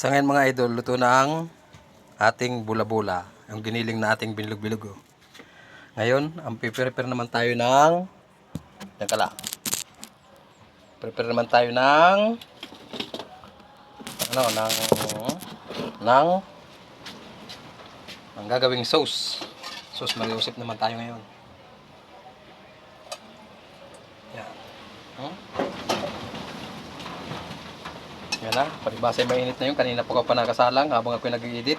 Sa ngayon mga idol, luto na ang ating bula-bula. Yung giniling na ating bilog-bilog. oh. Ngayon, ang prepare naman tayo ng... Yan kala. Prepare naman tayo ng... Ano, ng... ng... Ang gagawing sauce. Sauce mariusip naman tayo ngayon. Yan. Hmm? Yan na, palibasa mainit na yun. Kanina po ka pa nakasalang habang ako nag-edit.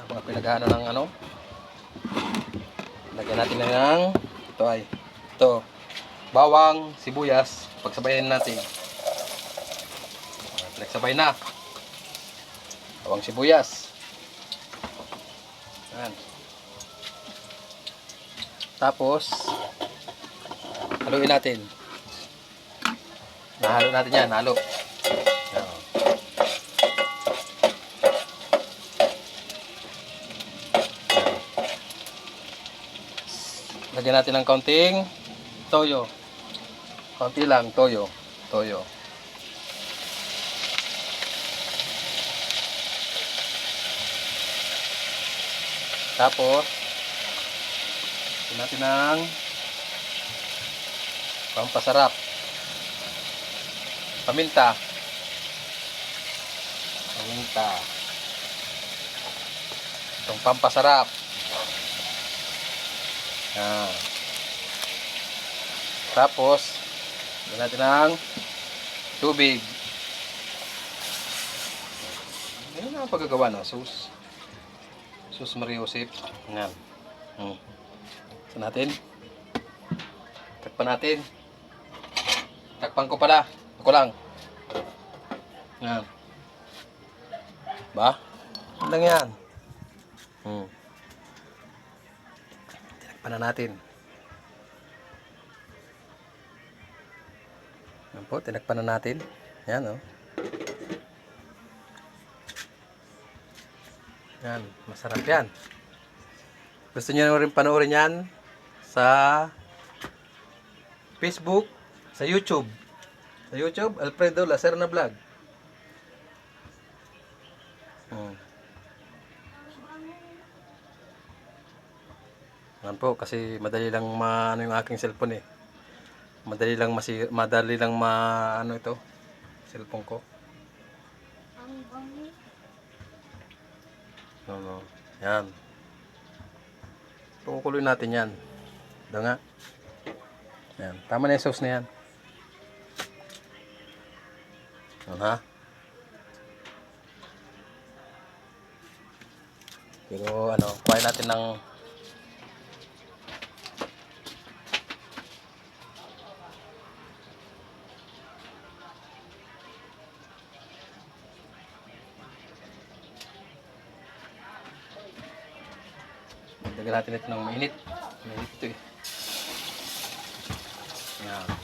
Habang ako nag-ano ng ano. Lagyan natin na ng, ito ay, ito, bawang, sibuyas. Pagsabayan natin. Nagsabay na. Bawang sibuyas. Yan. Tapos, haluin natin. Nahalo natin yan, halo. Yan. Lagyan natin ng kaunting toyo. Kaunti lang, toyo. Toyo. Tapos, natin ng pampasarap. Paminta. Paminta. Itong pampasarap. Yan. Tapos, lagyan natin ng tubig. Yan ang paggagawa ng sauce. Sauce Mariosip. Yan. Hmm. Sa natin. Takpan natin. Takpan ko pala. Ako lang. Yan. Ba? Yan lang yan. Hmm. Tinakpan na natin. Yan po, tinakpan na natin. Yan, oh. Yan, masarap yan. Gusto niyo rin panoorin yan sa Facebook, sa YouTube. Sa YouTube, Alfredo Lacerna Vlog. Hmm. Yan po, kasi madali lang ma ano yung aking cellphone eh. Madali lang masi madali lang ma ano ito cellphone ko. No, no. Yan. Tukuloy natin yan. Ito nga. Yan. Tama na yung sauce na yan. Ha. Pero ano, kuhain natin ng Dagdagan natin ito ng mainit. Mainit ito eh. Yan.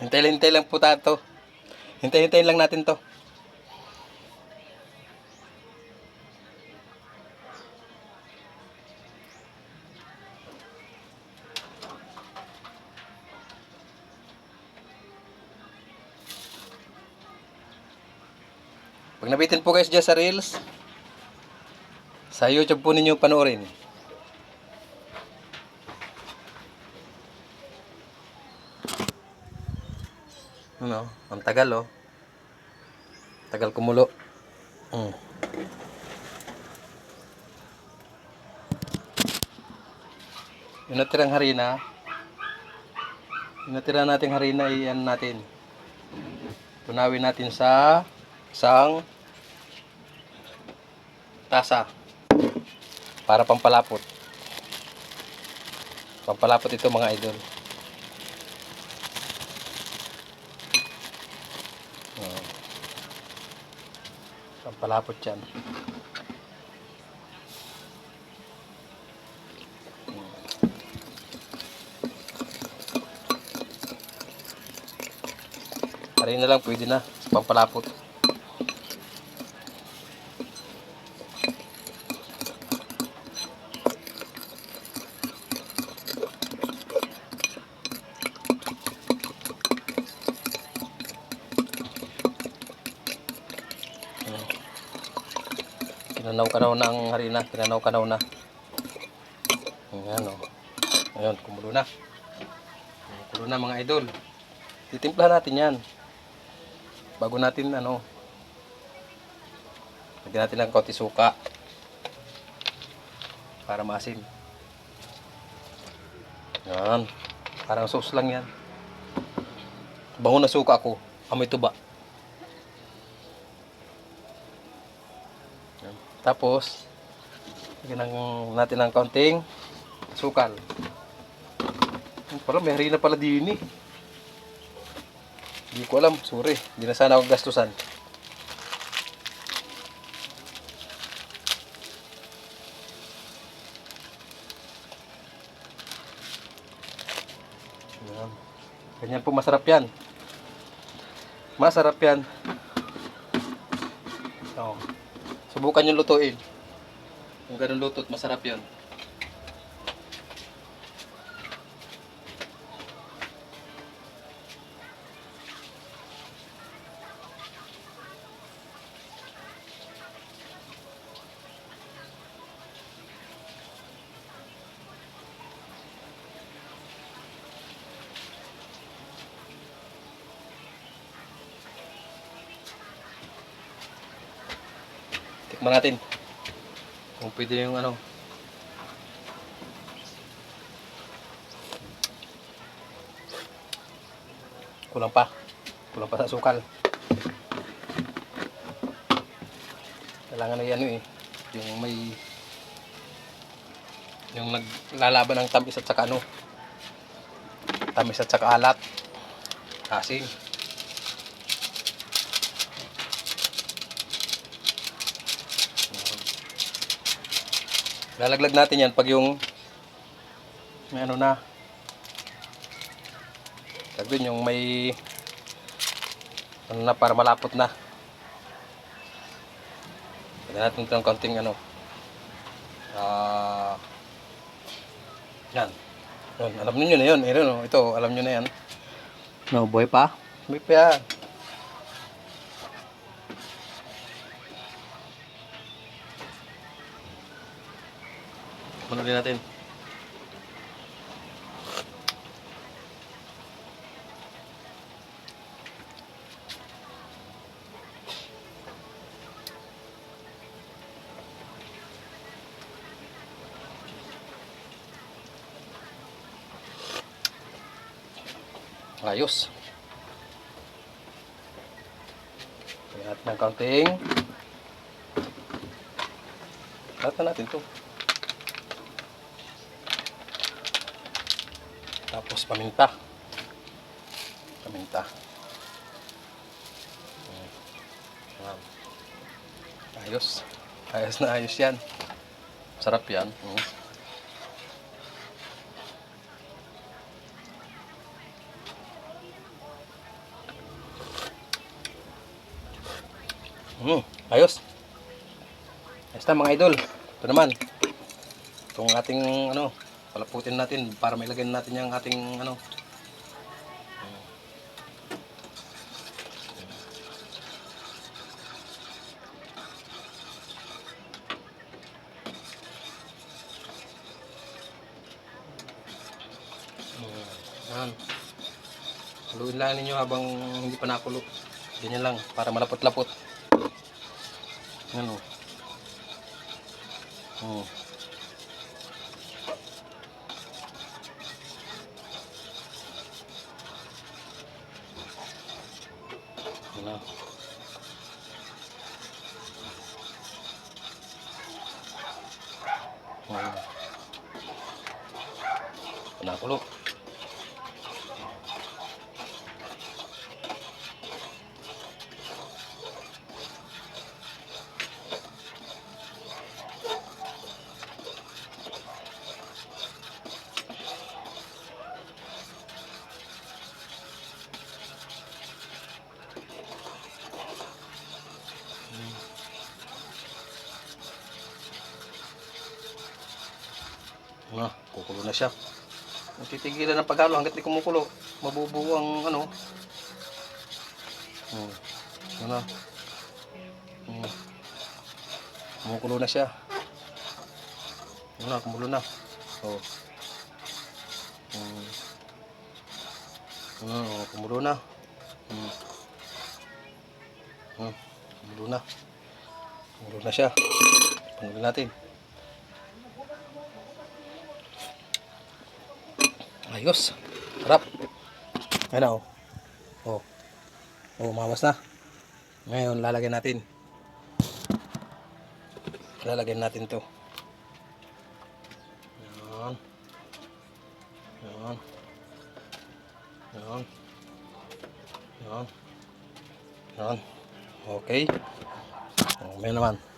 Hintay-hintay lang po tayo. Hintay-hintayin lang natin to. Pag nabitin po guys dyan sa Reels, sa YouTube po ninyo panoorin. Ano, ang tagal oh. Tagal kumulo. Mm. Yung natirang harina, yung natira nating harina, iyan natin. Tunawin natin sa isang tasa para pampalapot. Pampalapot ito mga idol. Pampalapot yan. Parin na lang, pwede na. Sa pampalapot. Kinanaw-kanaw na ang harina. Kinanaw-kanaw na. Ayan o. Ngayon, kumulo na. Kumulo na mga idol. Titimpla natin yan. Bago natin ano. Lagyan natin ng konti suka. Para maasim. Yan. Parang sauce lang yan. Bango na suka ko. Amoy tuba. Tapos, lagyan ng- natin ng kaunting sukal. Yung Pala, may harina pala din eh. Hindi ko alam, sorry. Hindi na sana ako gastusan. Yan. Ganyan po masarap yan. Masarap yan. Subukan yung lutuin. Kung ganun lutot, masarap yan. Tikman natin. Kung pwede yung ano. Kulang pa. Kulang pa sa sukal. Kailangan na yan eh. Yung may yung naglalaban ng tamis at saka ano tamis at saka alat asin Lalaglag natin yan pag yung may ano na. Sabihin yung may ano na para malapot na. Lagyan natin ito ng konting ano. Ah yan. Yan. Alam niyo na yun. Ito, ito, alam niyo na yan. No, boy pa? May pa Manunin natin. Ayos. Kaya natin ng kaunting. Lahat na natin to. Tapos paminta. Paminta. Wow. Ayos. Ayos na ayos yan. Sarap yan. Mm. Mm. Ayos. Ayos na mga idol. Ito naman. Itong ating ano, palaputin natin para mailagay natin yung ating ano. Yan. Haluin lang ninyo habang hindi pa nakulo. Ganyan lang, para malapot-lapot. Yan o. Oh. Wow. Nakulo. Na, kukulo na siya. Titigilan ng paghalo hanggat di kumukulo, mabubuo ang ano. Hmm. Ano? Hmm. Kumukulo na siya. Ano kumulo na. Oh. Hmm. Hmm, oh, kumulo na. Hmm. Hmm. Kumulo na. Kumulo na siya. Pangulo natin. Ayos. Harap. Ano? Oh. Oh, mamas na. Ngayon, lalagyan natin. Lalagyan natin to. Yan. Yan. Yan. Yan. Yan. Okay. Oh, may naman.